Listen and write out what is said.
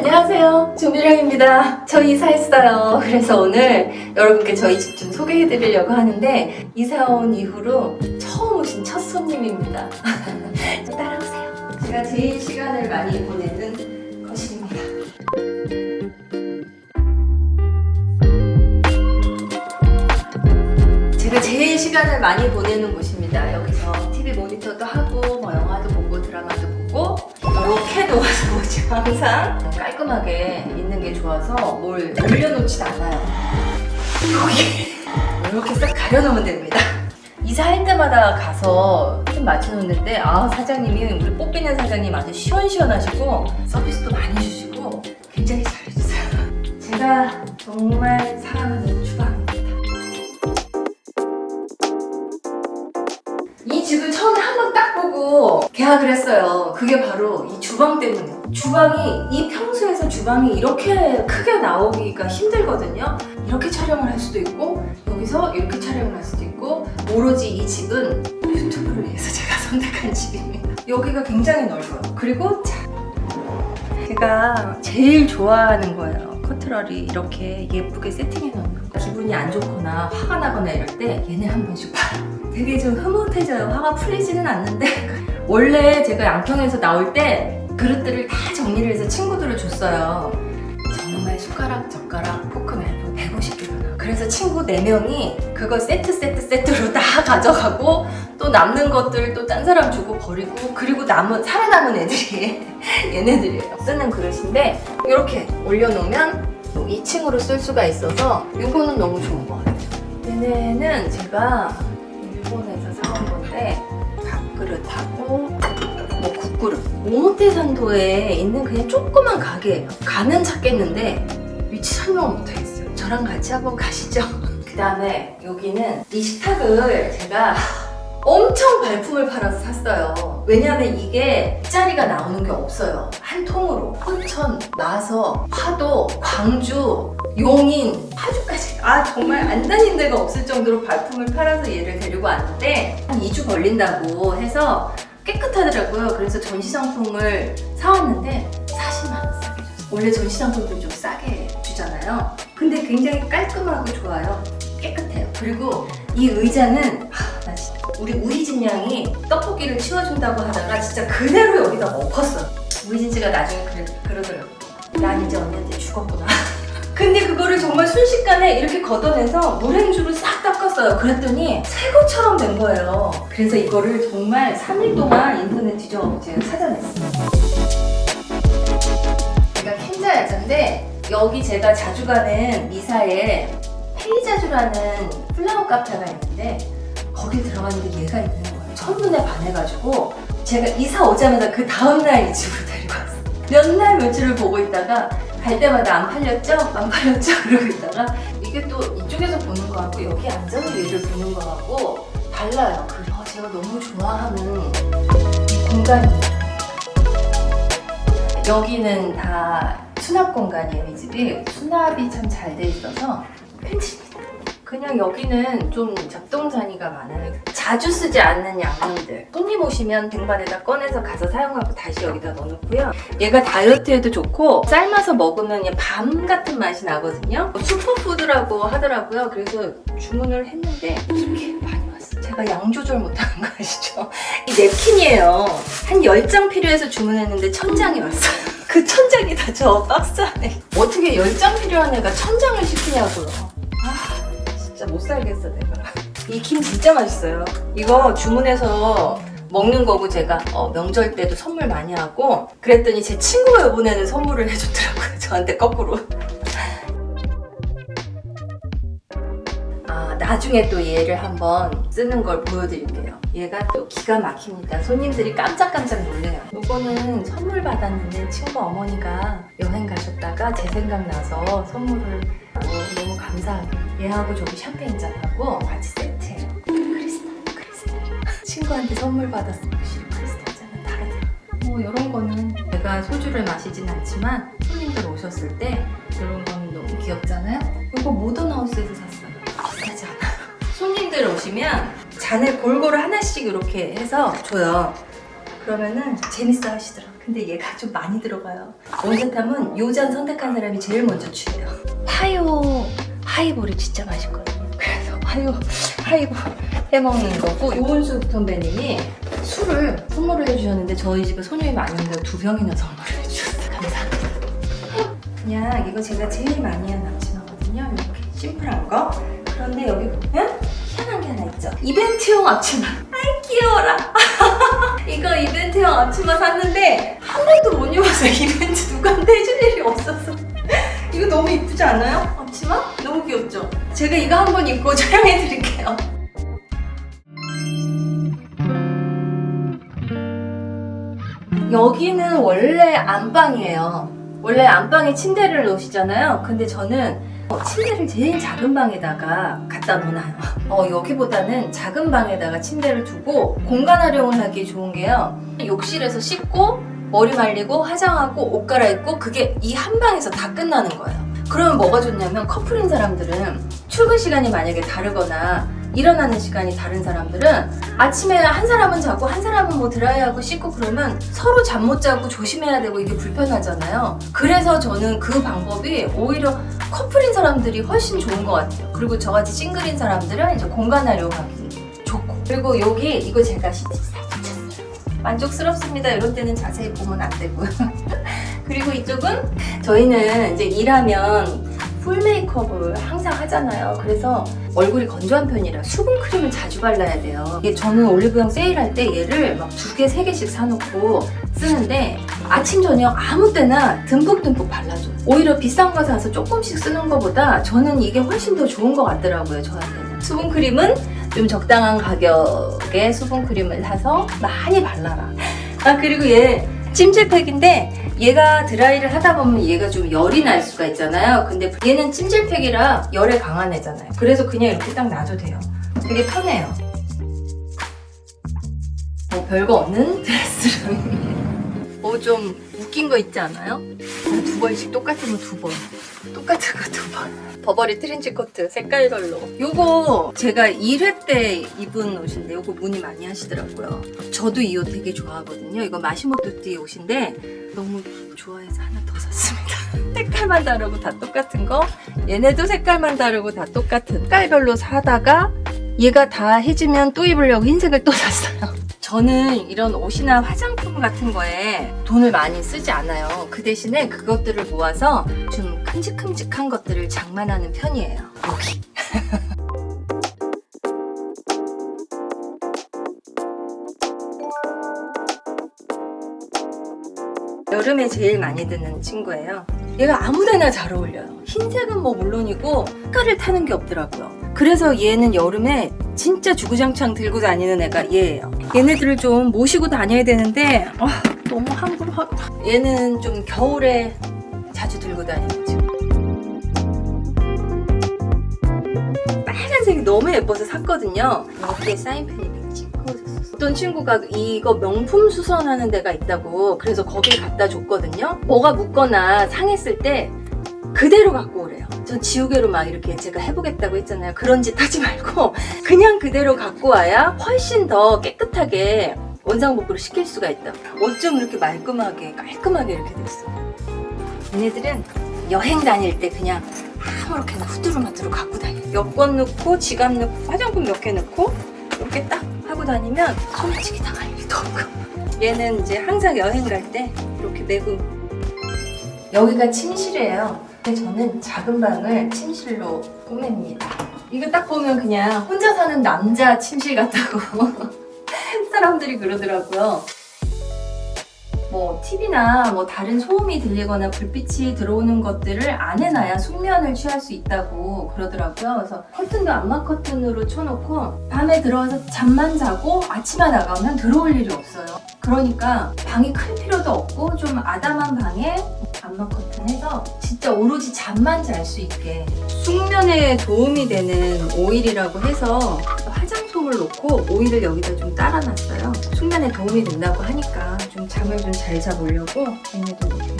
안녕하세요. 조미령입니다. 저 이사했어요. 그래서 오늘 여러분께 저희 집 좀 소개해 드리려고 하는데 이사 온 이후로 처음 오신 첫 손님입니다. 따라오세요. 제가 제일 시간을 많이 보내는 거실입니다. 제가 제일 시간을 많이 보내는 곳입니다. 여기서 TV 모니터도 하고 뭐 영화도 보고 드라마도 보고 이렇게 놓아서 보죠. 항상 깔끔하게 있는 게 좋아서 뭘 올려놓지도 않아요. 여기 이렇게 싹 가려놓으면 됩니다. 이사할 때마다 가서 좀 맞춰놓는데 아 사장님이 우리 뽑히는 사장님 아주 시원시원하시고 서비스도 많이 주시고 굉장히 잘해주세요. 제가 정말 사랑하는 주방입니다. 이 집을 처음에 한 번 딱 보고 계약을 했어요. 그게 바로 이 주방 때문이에요. 주방이 이 평소에서 주방이 이렇게 크게 나오기가 힘들거든요. 이렇게 촬영을 할 수도 있고 여기서 이렇게 촬영을 할 수도 있고 오로지 이 집은 유튜브를 위해서 제가 선택한 집입니다. 여기가 굉장히 넓어요. 그리고 자, 제가 제일 좋아하는 거예요. 커트러리 이렇게 예쁘게 세팅해 놓는 거. 기분이 안 좋거나 화가 나거나 이럴 때 얘네 한 번씩 봐요. 되게 좀 흐뭇해져요. 화가 풀리지는 않는데 원래 제가 양평에서 나올 때 그릇들을 다 정리를 해서 친구들을 줬어요. 정말 숟가락, 젓가락, 포크맨 150개가 그래서 친구 4명이 그거 세트 세트 세트로 다 가져가고 또 남는 것들 또 딴 사람 주고 버리고 그리고 남은 살아남은 애들이 얘네들이에요. 쓰는 그릇인데 이렇게 올려놓으면 2층으로 쓸 수가 있어서 이거는 너무 좋은 것 같아요. 얘네는 제가 일본에서 사온 건데 밥그릇하고 뭐 국그릇 오모테산도에 있는 그냥 조그만 가게예요. 가는 찾겠는데 위치 설명 못하겠어요. 저랑 같이 한번 가시죠. 그 다음에 여기는 이 식탁을 제가 엄청 발품을 팔아서 샀어요. 왜냐하면 이게 짜리가 나오는 게 없어요. 한 통으로. 포천, 마서, 파도, 광주, 용인, 파주까지. 아, 정말 안 다닌 데가 없을 정도로 발품을 팔아서 얘를 데리고 왔는데, 한 2주 걸린다고 해서 깨끗하더라고요. 그래서 전시상품을 사왔는데, 40만 원 싸게 줬어요. 원래 전시상품들 좀 싸게 주잖아요. 근데 굉장히 깔끔하고 좋아요. 깨끗해요. 그리고 이 의자는, 하, 우리 우희진 양이 떡볶이를 치워준다고 하다가 진짜 그대로 여기다 엎었어. 우희진 씨가 나중에 그러, 그러더라고. 난 이제 언니한테 죽었구나. 근데 그거를 정말 순식간에 이렇게 걷어내서 물행주로 싹 닦았어요. 그랬더니 새 것처럼 된 거예요. 그래서 이거를 정말 3일 동안 인터넷 뒤져 제가 찾아냈어요. 제가 캔자 야자인데 여기 제가 자주 가는 미사에 페이자주라는 플라워 카페가 있는데 거기 들어갔는데 얘가 있는 거예요. 첫눈에 반해가지고 제가 이사 오자마자 그 다음날 이 집으로 데리고 왔어요. 몇 날 며칠을 보고 있다가 갈 때마다 안 팔렸죠? 안 팔렸죠? 그러고 있다가 이게 또 이쪽에서 보는 거하고 여기 앉아서 얘를 보는 거하고 달라요. 그래서 제가 너무 좋아하는 이 공간입니다. 여기는 다 수납 공간이에요, 이 집이. 수납이 참 잘 돼 있어서 펜치입니다. 그냥 여기는 좀 잡동사니가 많아요. 자주 쓰지 않는 양념들. 손님 오시면 등반에다 꺼내서 가서 사용하고 다시 여기다 넣어놓고요. 얘가 다이어트에도 좋고 삶아서 먹으면 밤 같은 맛이 나거든요. 슈퍼푸드라고 하더라고요. 그래서 주문을 했는데 이렇게 많이 왔어요. 제가 양 조절 못하는 거 아시죠? 이 냅킨이에요. 한 10장 필요해서 주문했는데 1000장이 왔어요. 그 1000장이 다 저 박스 안에. 어떻게 10장 필요한 애가 1000장을 시키냐고요. 아, 진짜 못 살겠어, 내가. 이 김 진짜 맛있어요. 이거 주문해서 먹는 거고 제가 어, 명절 때도 선물 많이 하고 그랬더니 제 친구가 이번에는 선물을 해줬더라고요. 저한테 거꾸로. 아, 나중에 또 얘를 한번 쓰는 걸 보여드릴게요. 얘가 또 기가 막힙니다. 손님들이 깜짝깜짝 놀래요. 이거는 선물 받았는데 친구 어머니가 여행 가셨다가 제 생각나서 선물을 어, 너무 감사하게 얘하고 저기 샴페인 잔하고 같이 세트예요. 크리스탈, 크리스탈. 친구한테 선물 받았으면 확실히 크리스탈 잔은 다르대요. 뭐 이런 거는 제가 소주를 마시진 않지만 손님들 오셨을 때 이런 거는 너무 귀엽잖아요. 이거 모던하우스에서 샀어요. 비싸지 않아요. 손님들 오시면 잔을 골고루 하나씩 이렇게 해서 줘요. 그러면은 재밌어 하시더라고요. 근데 얘가 좀 많이 들어가요. 원자탐은 요잔 선택한 사람이 제일 먼저 취해요. 화요 하이볼이 진짜 맛있거든요. 그래서 화요 하이볼 해먹는 거고 요원수 선배님이 술을 선물을 해주셨는데 저희 집에 손님이 많은데 두 병이나 선물을 해주셨어요. 감사합니다. 그냥 이거 제가 제일 많이 한 앞치마거든요. 이렇게 심플한 거. 그런데 여기 보면 희한한 게 하나 있죠. 이벤트용 앞치마. 아이 귀여워라. 이거 이벤트용 앞치마 샀는데 한 번도 못 입었어요. 이벤트 누구한테 해줄 일이. 이거 너무 이쁘지 않아요? 앞치마? 너무 귀엽죠? 제가 이거 한번 입고 촬영해 드릴게요. 여기는 원래 안방이에요. 원래 안방에 침대를 놓으시잖아요. 근데 저는 어, 침대를 제일 작은 방에다가 갖다 놓나요. 어, 여기보다는 작은 방에다가 침대를 두고 공간 활용을 하기 좋은 게요. 욕실에서 씻고 머리 말리고 화장하고 옷 갈아입고 그게 이 한 방에서 다 끝나는 거예요. 그러면 뭐가 좋냐면 커플인 사람들은 출근 시간이 만약에 다르거나 일어나는 시간이 다른 사람들은 아침에 한 사람은 자고 한 사람은 뭐 드라이하고 씻고 그러면 서로 잠 못 자고 조심해야 되고 이게 불편하잖아요. 그래서 저는 그 방법이 오히려 커플인 사람들이 훨씬 좋은 것 같아요. 그리고 저같이 싱글인 사람들은 이제 공간 활용하기 좋고 그리고 여기 이거 제가 시티 붙였어요. 만족스럽습니다. 이런 때는 자세히 보면 안 되고요. 그리고 이쪽은 저희는 이제 일하면 풀 메이크업을 항상 하잖아요. 그래서 얼굴이 건조한 편이라 수분 크림을 자주 발라야 돼요. 이게 저는 올리브영 세일할 때 얘를 막 두 개, 세 개씩 사놓고 쓰는데 아침, 저녁 아무 때나 듬뿍듬뿍 발라줘요. 오히려 비싼 거 사서 조금씩 쓰는 것보다 저는 이게 훨씬 더 좋은 것 같더라고요, 저한테는. 수분 크림은 좀 적당한 가격에 수분 크림을 사서 많이 발라라. 아, 그리고 얘 찜질팩인데 얘가 드라이를 하다 보면 얘가 좀 열이 날 수가 있잖아요. 근데 얘는 찜질팩이라 열에 강한 애잖아요. 그래서 그냥 이렇게 딱 놔도 돼요. 되게 편해요. 뭐 별거 없는 드레스룸. 뭐 좀 웃긴 거 있지 않아요? 두 번씩 똑같은 거 두 번. 똑같은 거 두 번. 버버리 트렌치 코트 색깔별로. 요거 제가 1회 때 입은 옷인데 요거 문의 많이 하시더라고요. 저도 이 옷 되게 좋아하거든요. 이거 마시모토띠 옷인데 너무 좋아해서 하나 더 샀습니다. 색깔만 다르고 다 똑같은 거. 얘네도 색깔만 다르고 다 똑같은 색깔별로 사다가 얘가 다 해지면 또 입으려고 흰색을 또 샀어요. 저는 이런 옷이나 화장품 같은 거에 돈을 많이 쓰지 않아요. 그 대신에 그것들을 모아서 좀 큼직큼직한 것들을 장만하는 편이에요. 여기. 여름에 제일 많이 드는 친구예요. 얘가 아무데나 잘 어울려요. 흰색은 뭐 물론이고 색깔을 타는 게 없더라고요. 그래서 얘는 여름에 진짜 주구장창 들고 다니는 애가 얘예요. 얘네들을 좀 모시고 다녀야 되는데 아, 너무 함부로하고 얘는 좀 겨울에 자주 들고 다니는 친구. 빨간색이 너무 예뻐서 샀거든요. 여기에 사인펜이 어. 어떤 친구가 이거 명품 수선하는 데가 있다고 그래서 거길 갖다 줬거든요. 뭐가 묻거나 상했을 때 그대로 갖고 오래요. 전 지우개로 막 이렇게 제가 해보겠다고 했잖아요. 그런 짓 하지 말고 그냥 그대로 갖고 와야 훨씬 더 깨끗하게 원상복구를 시킬 수가 있다. 어쩜 이렇게 말끔하게 깔끔하게 이렇게 됐어. 얘네들은 여행 다닐 때 그냥 아무렇게나 후두루마두루 갖고 다녀. 여권 넣고 지갑 넣고 화장품 몇 개 넣고 이렇게 딱 하고 다니면 소매치기 당할 일도 없고. 얘는 이제 항상 여행 갈 때 이렇게 메고 여기가 침실이에요. 근데 저는 작은 방을 침실로 꾸밉니다. 이거 딱 보면 그냥 혼자 사는 남자 침실 같다고 사람들이 그러더라고요. 뭐 TV나 뭐 다른 소음이 들리거나 불빛이 들어오는 것들을 안 해놔야 숙면을 취할 수 있다고 그러더라고요. 그래서 커튼도 암막 커튼으로 쳐놓고 밤에 들어와서 잠만 자고 아침에 나가면 들어올 일이 없어요. 그러니까 방이 클 필요도 없고 좀 아담한 방에 암막 커튼 해서 진짜 오로지 잠만 잘 수 있게 숙면에 도움이 되는 오일이라고 해서 화장솜을 놓고 오일을 여기다 좀 따라놨어요. 숙면에 도움이 된다고 하니까 좀 잠을 좀 잘 자보려고 얘네도